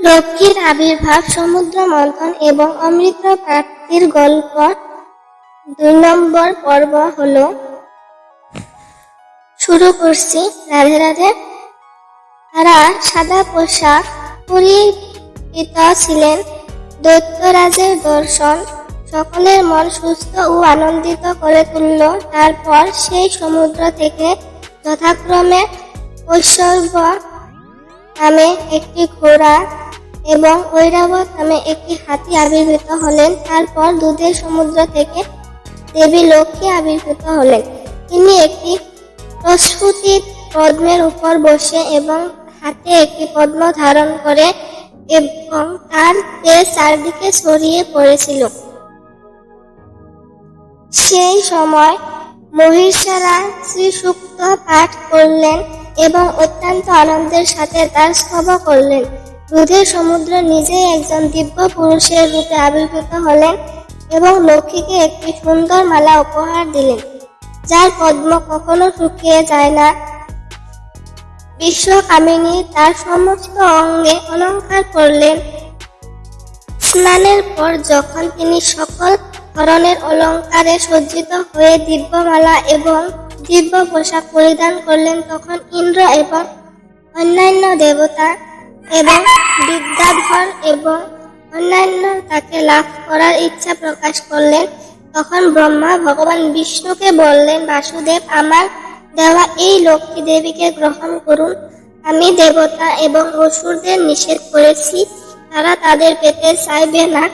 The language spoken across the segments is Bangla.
লক্ষ্মীর আবির্ভাব সমুদ্র মন্থন এবং অমৃত প্রাপ্তির গল্প দুই নম্বর পর্ব হলো, শুরু করছি রাধে রাধে। তারা সাদা পোশাক পরিহিত ছিলেন। দৈত্যরাজের দর্শন সকলের মন সুস্থ ও আনন্দিত করে তুলল। তারপর সেই সমুদ্র থেকে যথাক্রমে ঐশ্বর্য নামে একটি ঘোড়া এবং ঐরাবত নামে একটি হাতি আবির্ভূত হলেন। তারপর দুধের সমুদ্র থেকে দেবী লক্ষ্মী আবির্ভূত হলেন। তিনি একটি প্রস্ফুটি পদ্মের উপর বসে এবং হাতে একটি পদ্ম ধারণ করে এবং তার তেজ চারদিকে ছড়িয়ে পড়েছিল। সেই সময় মহিষারা শ্রীসূক্ত পাঠ করলেন এবং অত্যন্ত আনন্দের সাথে তার স্তব করলেন। দুধের সমুদ্র নিজেই একজন দিব্য পুরুষের রূপে আবির্ভূত হলেন এবং লক্ষ্মীকে একটি সুন্দর মালা উপহার দিলেন, যার পদ্ম কখনো শুকিয়ে যায় না। বিশ্বকামিনী তার সমস্ত অঙ্গে অলঙ্কার করলেন। স্নানের পর যখন তিনি সকল ধরনের অলঙ্কারে সজ্জিত হয়ে দিব্যমালা এবং দিব্য পোশাক পরিধান করলেন, তখন ইন্দ্র এবং অন্যান্য দেবতা এবং বিদ্যাধর এবং অন্যান্য তাকে লাভ করার ইচ্ছা প্রকাশ করলেন। তখন ব্রহ্মা ভগবান বিষ্ণুকে বললেন, বাসুদেব, আমার দেওয়া এই লক্ষ্মী দেবীকে গ্রহণ করুন। আমি দেবতা এবং অসুরদের নিষেধ করেছি, তারা তাদের পেতে চাইবে না।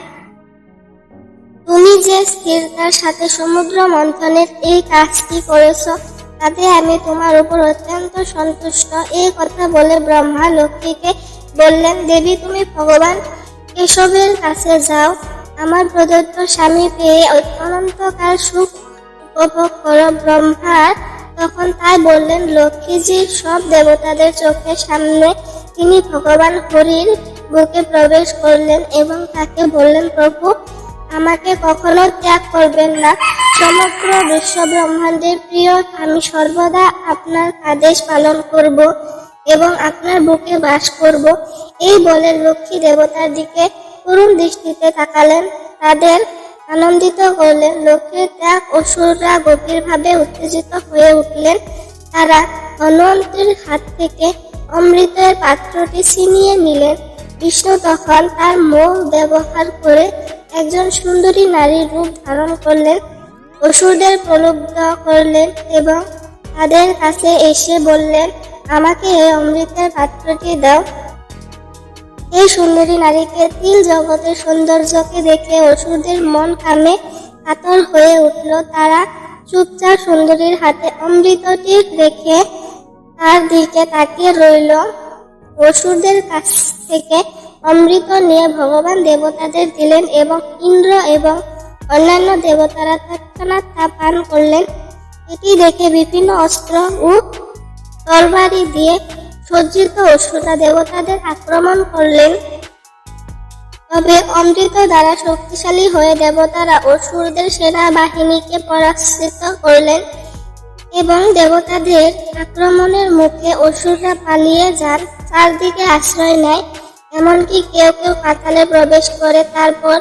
তুমি যে স্থিরতার সাথে সমুদ্র মন্থনের এই কাজটি করেছ, তাতে আমি তোমার উপর অত্যন্ত সন্তুষ্ট। এই কথা বলে ব্রহ্মা লক্ষ্মীকে বললেন, দেবী, তুমি ভগবান, কেশবের কাছে যাও। আমার প্রদত্ত স্বামী পেয়ে অনন্তকাল সুখ উপভোগ করো ব্রহ্মার। তখন তাই বললেন, লক্ষ্মীজি, সব দেবতাদের চোখের সামনে তিনি ভগবান হরির বুকে প্রবেশ করলেন এবং তাকে বললেন, প্রভু, আমাকে কখনো ত্যাগ করবেন না। সমগ্র বিশ্ব ব্রহ্মাণ্ডের প্রিয়, আমি সর্বদা আপনার আদেশ পালন করব। এবং আপনার বুকে বাস করব। এই বলে লক্ষ্মী দেবতার দিকে করুণ দৃষ্টিতে তাকালেন। তাদের আনন্দিত করলেন। লক্ষ্মীর ত্যাগ অসুররা গভীরভাবে উত্তেজিত হয়ে উঠলেন। তারা হনুমন্তের হাত থেকে অমৃতের পাত্রটি ছিনিয়ে নিলেন। বিষ্ণু তখন তার মুখ ব্যবহার করে একজন সুন্দরী নারীর রূপ ধারণ করলেন। অসুরদের প্রলুব্ধ করলেন এবং তাদের কাছে এসে বললেন আমাকে এই অমৃতের পাত্রটি দাও। এই সুন্দরী নারীকে তিল জগতের সৌন্দর্যকে দেখে অসুরদের মন কামে কাতর হয়ে উঠল। তারা চুপচাপ সুন্দরীর হাতে অমৃতটি রেখে তার দিকে তাকিয়ে রইল। অসুরদের কাছ থেকে অমৃত নিয়ে ভগবান দেবতাদের দিলেন এবং ইন্দ্র এবং অন্যান্য দেবতারা তৎক্ষণাৎ তা পান করলেন। এটি দেখে বিভিন্ন অস্ত্র ও তরবারি দিয়ে সজ্জিত অসুরা দেবতাদের আক্রমণ করলেন। তবে অমৃত দ্বারা শক্তিশালী হয়ে দেবতারা অসুরদের সেনাবাহিনীকে পরাস্ত করলেন এবং দেবতাদের আক্রমণের মুখে অসুররা পালিয়ে যান, চারদিকে আশ্রয় নেয়। এমনকি কেউ কেউ পাতালে প্রবেশ করে, তারপর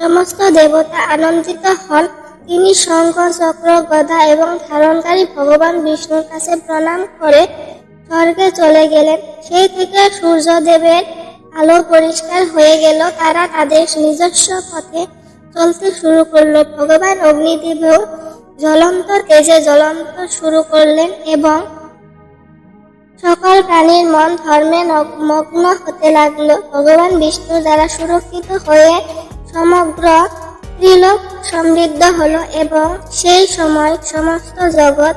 সমস্ত দেবতা আনন্দিত হন। তিনি শঙ্খ, চক্র, গদা এবং ধারণকারী ভগবান বিষ্ণুর কাছে প্রণাম করে স্বর্গে চলে গেলেন। সেই থেকে সূর্যদেবের আলো পরিষ্কার হয়ে গেল। তারা তাদের নিজস্ব পথে চলতে শুরু করল। ভগবান অগ্নিদেবও জ্বলন্ত তেজে জ্বলন্ত শুরু করলেন এবং সকল প্রাণীর মন ধর্মে মগ্ন হতে লাগল। ভগবান বিষ্ণু দ্বারা সুরক্ষিত হয়ে সমগ্র ত্রিলোক সমৃদ্ধ হলো এবং সেই সময় সমস্ত জগৎ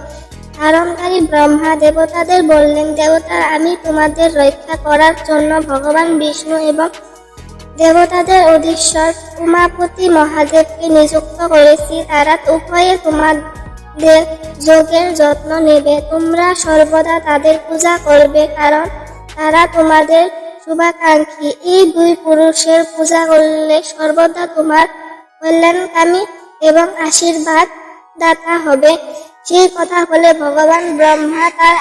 ধারণকারী ব্রহ্মা দেবতাদের বললেন, দেবতা, আমি তোমাদের রক্ষা করার জন্য ভগবান বিষ্ণু এবং দেবতাদের অধীশ্বর উমাপতি মহাদেবকে নিযুক্ত করেছি। তারা উভয়ে তোমাদের যোগের যত্ন নেবে। তোমরা সর্বদা তাদের পূজা করবে কারণ তারা তোমাদের শুভাকাঙ্ক্ষী। এই দুই পুরুষের পূজা করলে সর্বদা তোমার কল্যাণকামী এবং আশীর্বাদ দাতা হবে। সেই কথা বলে ভগবান ব্রহ্মা তার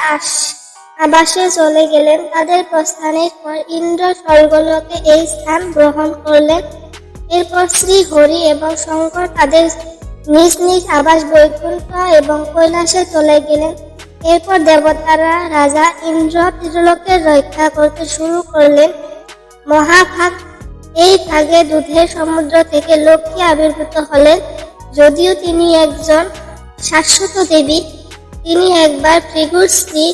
আবাসে চলে গেলেন। তাদের প্রস্থানের পর ইন্দ্র স্বর্গলোকে এই স্থান গ্রহণ করলেন। এরপর শ্রী হরি এবং শঙ্কর তাদের নিজ নিজ আবাস বৈকুণ্ঠ এবং কৈলাসে চলে গেলেন। এরপর দেবতারা রাজা ইন্দ্র ত্রিলোকের রক্ষা করতে শুরু করলেন। মহাভাগ এই ভাগে দুধের সমুদ্র থেকে লক্ষ্মী আবির্ভূত হলেন। যদিও তিনি একজন শাশ্বত দেবী, তিনি একবার ভৃগুর স্ত্রী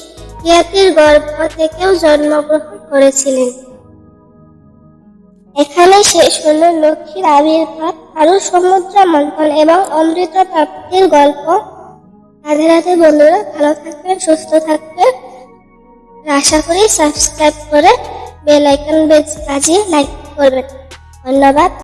ইয়াতির গর্ভ থেকেও জন্মগ্রহণ করেছিলেন। এখানে শেষ হলো লক্ষ্মীর আবির্ভাব আরও সমুদ্র মন্থন এবং অমৃত প্রাপ্তির গল্প। রাধে রাধে বন্ধুরা, ভালো থাকবেন, সুস্থ থাকবেন। আশা করি সাবস্ক্রাইব করে বেল আইকন বাজিয়ে লাইক করবেন ধন্যবাদ